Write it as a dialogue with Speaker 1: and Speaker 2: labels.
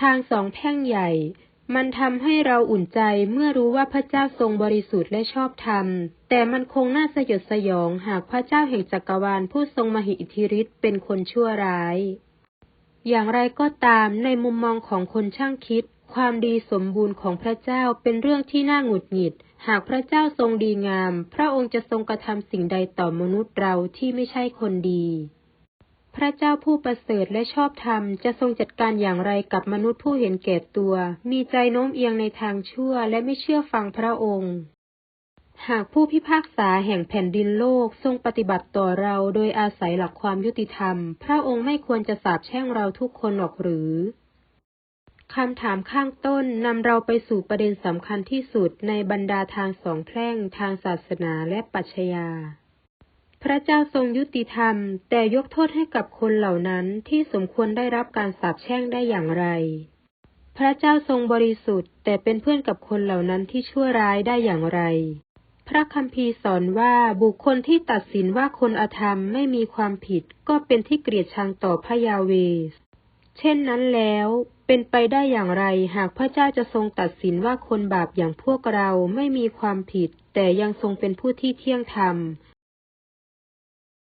Speaker 1: ทางสองแพ่งใหญ่ มันทำให้เราอุ่นใจเมื่อรู้ว่าพระเจ้าทรงบริสุทธิ์และชอบธรรม แต่มันคงน่าสยดสยองหากพระเจ้าแห่งจักรวาลผู้ทรงมหิอิทธิฤทธิ์เป็นคนชั่วร้าย อย่างไรก็ตามในมุมมองของคนช่างคิด ความดีสมบูรณ์ของพระเจ้าเป็นเรื่องที่น่าหงุดหงิด หากพระเจ้าทรงดีงาม พระองค์จะทรงกระทำสิ่งใดต่อมนุษย์เราที่ไม่ใช่คนดี พระเจ้าผู้ประเสริฐและชอบธรรมจะทรงจัดการอย่างไรกับมนุษย์ผู้เห็นแก่ตัว มีใจโน้มเอียงในทางชั่วและไม่เชื่อฟังพระองค์ หากผู้พิพากษาแห่งแผ่นดินโลกทรงปฏิบัติต่อเราโดยอาศัยหลักความยุติธรรม พระองค์ไม่ควรจะสาปแช่งเราทุกคนหรอกหรือคำถามข้างต้นนำเราไปสู่ประเด็นสำคัญที่สุดในบรรดาทางสองแพร่งทางศาสนาและปัชญา พระเจ้าทรงยุติธรรม แต่ยกโทษให้กับคนเหล่านั้นที่สมควรได้รับการสาปแช่งได้อย่างไร พระเจ้าทรงบริสุทธิ์ แต่เป็นเพื่อนกับคนเหล่านั้นที่ชั่วร้ายได้อย่างไร พระคัมภีร์สอนว่าบุคคลที่ตัดสินว่าคนอธรรมไม่มีความผิด ก็เป็นที่เกลียดชังต่อพระยาเวห์เช่นนั้นแล้วเป็นไปได้อย่างไรหากพระเจ้าจะทรงตัดสินว่าคนบาปอย่างพวกเราไม่มีความผิด แต่ยังทรงเป็นผู้ที่เที่ยงธรรม